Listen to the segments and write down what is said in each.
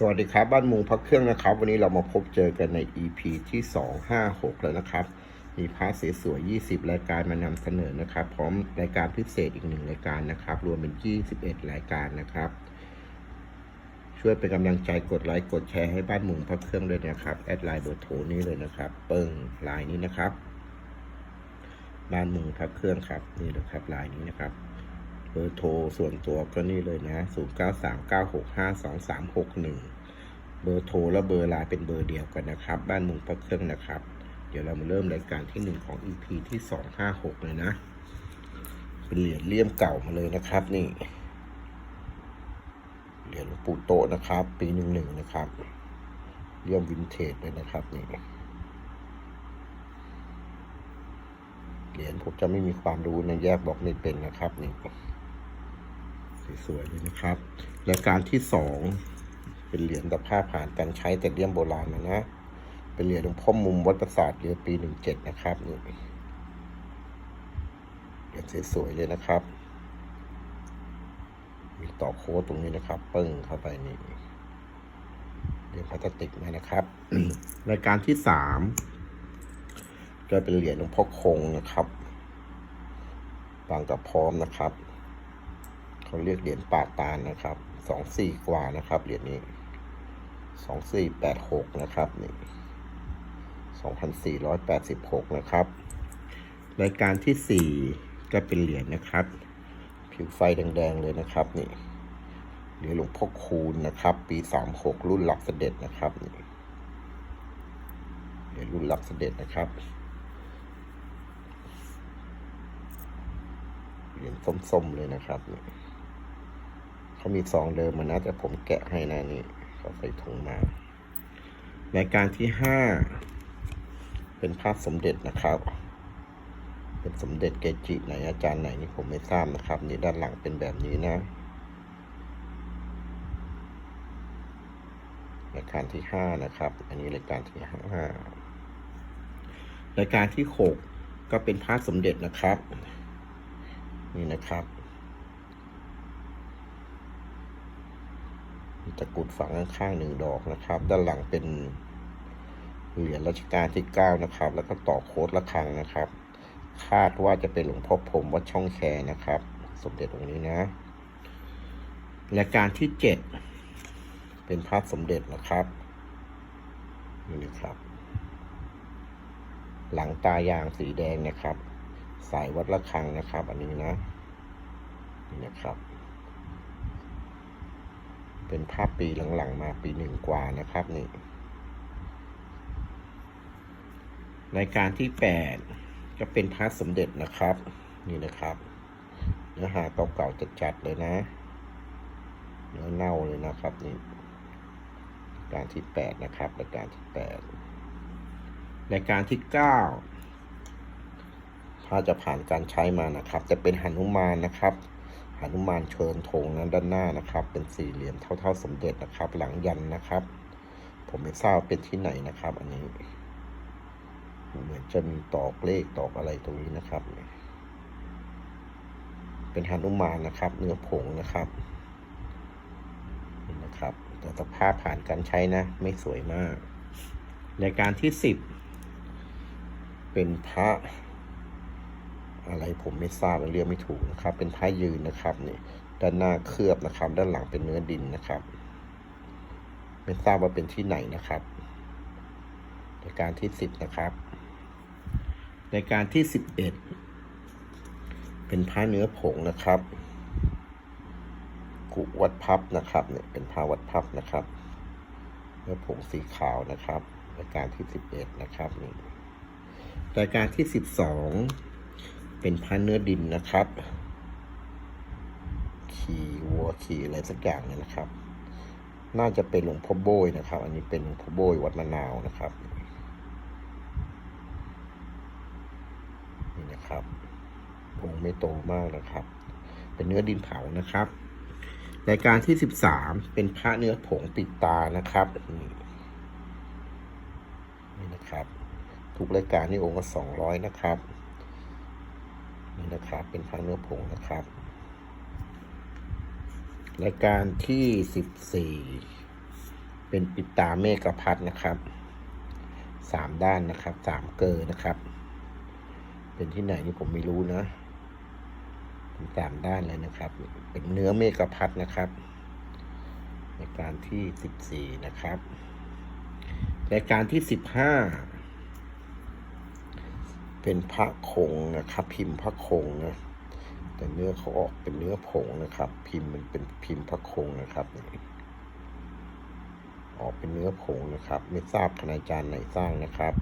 สวัสดีครับ บ้านมุงพักเครื่องนะครับ วันนี้เรามาพบเจอกันใน EP ที่ 256 แล้วนะครับ มีพาร์ทสวยๆ20 รายการมานำเสนอนะครับ พร้อมรายการพิเศษอีกหนึ่งรายการนะครับ รวมเป็น 21 รายการนะครับ ช่วยเป็นกำลังใจกดไลค์กดแชร์ให้บ้านมุงพักเครื่องด้วยนะครับ แอดไลน์เบอร์โทรนี้เลยนะครับ เปิ้งไลน์นี้นะครับ บ้านมุงพักเครื่องครับนี่เลยครับไลน์นี้นะครับ เบอร์โทรส่วนตัวก็นี่เลยนะ 0 9 3 9 6 5 2 3 6 1 เบอร์โทรและเบอร์ไลน์เป็นเบอร์เดียวกันนะครับ บ้านมุงพระเครื่องนะครับ เดี๋ยวเรามาเริ่มรายการที่ 1 ของ EP ที่ 256 เลยนะ เป็นเหรียญเลี่ยมเก่ามาเลยนะครับนี่ เหรียญหลวงปู่โตนะครับ ปีหนึ่งหนึ่งนะครับ เลี่ยมวินเทจเลยนะครับนี่ เหรียญผมจะไม่มีความรู้ในแยกบอกไม่เป็นนะครับนี่สวยๆเลยนะครับรายการที่สองเป็นเหรียญตะภาพผ่านการใช้แต่เลี่ยมโบราณนะนะเป็นเหรียญหลวงพ่อมุมวัดประสาทเรือปีหนึ่งเจ็ดนะครับนี่เหรียญสวยๆเลยนะครับ มีต่อโค้ดตรงนี้นะครับ ปึ้งเข้าไปนี่เหรียญพลาสติกนะครับรายการที่สาม ก็เป็นเหรียญหลวงพ่อคงนะครับบางกระพร้อมนะครับ เขาเรียกเหรียญปาตาลนะครับสองสี่กว่านะครับเหรียญนี้สองสี่แปดหกนะครับนี่สองพันสี่ร้อยแปดสิบหกนะครับรายการที่สี่ก็เป็นเหรียญนะครับ ผิวไฟแดงๆเลยนะครับนี่เหรียญหลวงพ่อคูณนะครับ ปีสามหกรุ่นหลักเสด็จนะครับนี่เหรียญรุ่นหลักเสด็จนะครับ เหรี ยญส้มๆเลยนะครับเขามีซองเดิมมานะแต่ผมแกะให้นะนี่เขาใส่ถุงมารายการที่ห้าเป็นภาพสมเด็จนะครับ เป็นสมเด็จเกจิไหนอาจารย์ไหนนี่ผมไม่ทราบนะครับ นี่ด้านหลังเป็นแบบนี้นะรายการที่ห้านะครับ อันนี้รายการที่ห้ารายการที่หกก็เป็นพระสมเด็จนะครับ นี่นะครับ มีตะกุดฝังข้างๆหนึ่งดอกนะครับ ด้านหลังเป็นเหรียญรัชกาลที่เก้านะครับ แล้วก็ต่อโค้ดระฆังนะครับ คาดว่าจะเป็นหลวงพ่อพรมวัดช่องแคนะครับ สมเด็จองค์นี้นะรายการที่เจ็ดเป็นพระสมเด็จนะครับนี่นะครับ หลังตายางสีแดงนะครับ สายวัดระฆังนะครับ อันนี้นะนี่นะครับ เป็นภาพปีหลังๆ มาปีหนึ่งกว่านะครับนี่รายการที่แปดก็เป็นพระสมเด็จนะครับ นี่นะครับ เนื้อหาเก่าๆจัดๆเลยนะ เนื้อเน่าเลยนะครับนี่รายการที่แปดนะครับรายการที่แปดรายการที่เก้า ถ้าจะผ่านการใช้มานะครับ จะเป็นหนุมานนะครับหนุมานเชิญธงนั้นด้านหน้านะครับ เป็นสี่เหลี่ยมเท่า ๆ สมเด็จนะครับ หลังยันนะครับ ผมไม่ทราบเป็นที่ไหนนะครับ อันนี้ เหมือนจะมีตอกเลขตอกอะไรตรงนี้นะครับ เป็นหนุมานนะครับ เนื้อผงนะครับนี่นะครับ แต่สภาพผ่านการใช้นะ ไม่สวยมากรายการที่สิบเป็นพระ อะไรผมไม่ทราบเรียกไม่ถูกนะครับ เป็นผ้ายืนนะครับนี่ด้านหน้าเคลือบนะครับ ด้านหลังเป็นเนื้อดินนะครับ ไม่ทราบว่าเป็นที่ไหนนะครับรายการที่สิบนะครับรายการที่สิบเอ็ดเป็นผ้าเนื้อผงนะครับกุวัดพับนะครับเนี่ยเป็นผ้าวัดพับนะครับเนื้อผงสีขาวนะครับรายการที่สิบเอ็ดนะครับนี่รายการที่สิบสอง เป็นพันเนื้อดินนะครับ ขี่วัวขี่อะไรสักอย่างเนี่ยนะครับ น่าจะเป็นหลวงพ่อโบยนะครับ อันนี้เป็นหลวงพ่อโบยวัดมะนาวนะครับ นี่นะครับองค์ไม่โตมากนะครับ เป็นเนื้อดินเผานะครับ รายการที่สิบสามเป็นพระเนื้อผงปิดตานะครับนี่นะครับ ทุกรายการนี่องค์ละสองร้อยนะครับ นี่นะครับ เป็นพระเนื้อผงนะครับ รายการที่สิบสี่เป็นปิดตาเมฆพัดนะครับสามด้านนะครับสามเกลอนะครับ เป็นที่ไหนนี่ผมไม่รู้นะเป็นสามด้านเลยนะครับ เป็นเนื้อเมฆพัดนะครับในการที่สิบสี่นะครับรายการที่สิบห้า เป็นพระคงนะครับ พิมพ์พระคงนะแต่เนื้อเขาออกเป็นเนื้อผงนะครับ พิมพ์มันเป็นพิมพ์พระคงนะครับออกเป็นเนื้อผงนะครับ ไม่ทราบคณาจารย์ไหนสร้างนะครับ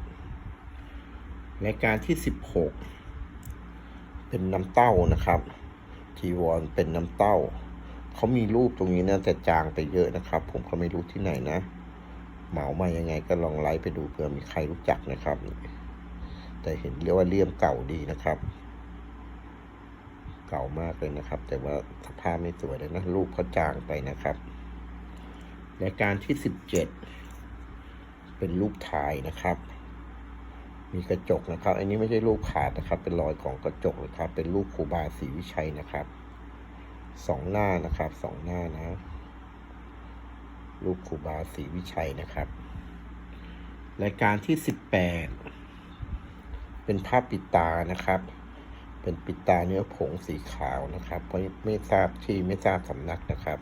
รายการที่สิบหกเป็นน้ำเต้านะครับจีวรเป็นน้ำเต้าเขามีรูปตรงนี้นะแต่จางไปเยอะนะครับ ผมก็ไม่รู้ที่ไหนนะ เหมามายังไงก็ลองไลฟ์ไปดูเผื่อมีใครรู้จักนะครับ แต่เห็นเรียกว่าเลี่ยมเก่าดีนะครับ เก่ามากเลยนะครับ แต่ว่าสภาพไม่สวยเลยนะรูปเขาจางไปนะครับรายการที่สิบเจ็ดเป็นรูปถ่ายนะครับ มีกระจกนะครับ อันนี้ไม่ใช่รูปขาดนะครับ เป็นรอยของกระจกนะครับ เป็นรูปครูบาศรีวิชัยนะครับสองหน้านะครับสองหน้านะ รูปครูบาศรีวิชัยนะครับ รายการที่สิบแปด เป็นภาพปิดตานะครับ เป็นปิดตาเนื้อผงสีขาวนะครับ เพราะไม่ทราบที่ไม่ทราบสำนักนะครับ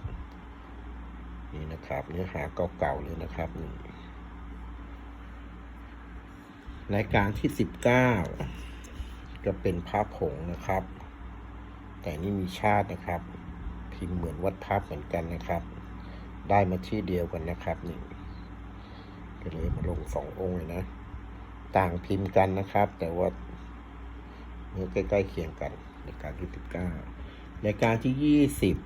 นี่นะครับ เนื้อหาเก่าๆเลยนะครับนี่รายการที่สิบเก้าก็เป็นภาพผงนะครับ แต่นี่มีชาตินะครับ พิมพ์เหมือนวัดภาพเหมือนกันนะครับ ได้มาที่เดียวกันนะครับนี่ก็เลยมาลงสององค์เลยนะ ต่างพิมพ์กันนะครับ แต่ว่าเนื้อใกล้ๆเคียงกันในการที่สิบเก้ารายการที่ยี่สิบ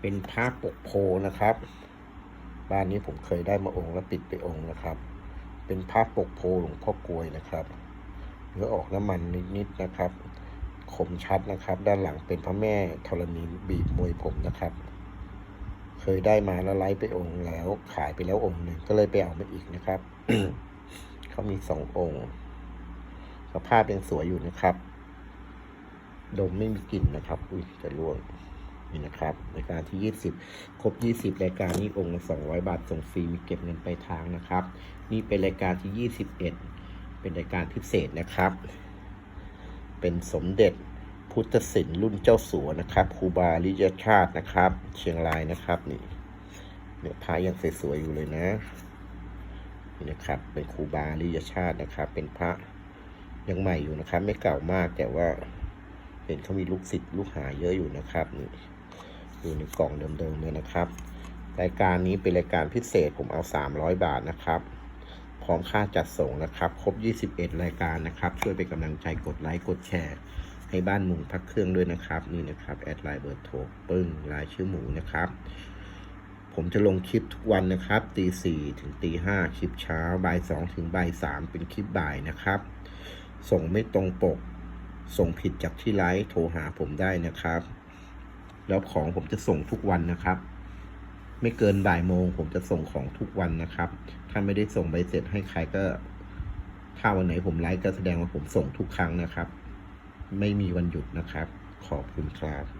เป็นภาพปกโพนะครับ บ้านนี้ผมเคยได้มาองค์แล้วปิดไปองค์นะครับ เป็นภาพปกโพหลวงพ่อกลวยนะครับเนื้อออกน้ำมันนิดๆนะครับ คมชัดนะครับ ด้านหลังเป็นพระแม่ธรณีบีบมวยผมนะครับ เคยได้มาแล้วไลฟ์ไปองค์แล้ว ขายไปแล้วองค์หนึ่งก็เลยไปเอามาอีกนะครับเขามีสององค์สภาพยังสวยอยู่นะครับ ดมไม่มีกลิ่นนะครับ อุ้ยจะร่วงนี่นะครับรายการที่ 20 ครบ 20 รายการนี้องค์ละ200 บาทส่งฟรีมีเก็บเงินไปทางนะครับ นี่เป็นรายการที่ 21 เป็นรายการพิเศษนะครับ เป็นสมเด็จ พุทธศิลป์รุ่นเจ้าสัวนะครับครูบาลิยชาตินะครับ เชียงรายนะครับนี่เนี่ยพระยังสวยๆอยู่เลยนะนี่นะครับ เป็นครูบาลิยชาตินะครับ เป็นพระยังใหม่อยู่นะครับ ไม่เก่ามากแต่ว่า เห็นเขามีลูกศิษย์ลูกหาเยอะอยู่นะครับนี่อยู่ในกล่องเดิมๆเลยนะครับ รายการนี้เป็นรายการพิเศษผมเอา300บาทนะครับพร้อมค่าจัดส่งนะครับ ครบ 21 รายการนะครับ ช่วยเป็นกำลังใจกดไลค์กดแชร์ ให้บ้านหมุงพักเครื่องด้วยนะครับนี่นะครับแอดไลน์เบอร์โทรปึ้งลายชื่อหมูนะครับ ผมจะลงคลิปทุกวันนะครับตีสี่ถึงตีห้าคลิปเช้าบ่ายสองถึงบ่ายสามเป็นคลิปบ่ายนะครับ ส่งไม่ตรงปก ส่งผิดจากที่ไลฟ์โทรหาผมได้นะครับ แล้วของผมจะส่งทุกวันนะครับไม่เกินบ่ายโมงผมจะส่งของทุกวันนะครับ ถ้าไม่ได้ส่งใบเสร็จให้ใครก็ ถ้าวันไหนผมไลฟ์ก็แสดงว่าผมส่งทุกครั้งนะครับ ไม่มีวันหยุดนะครับ ขอบคุณครับ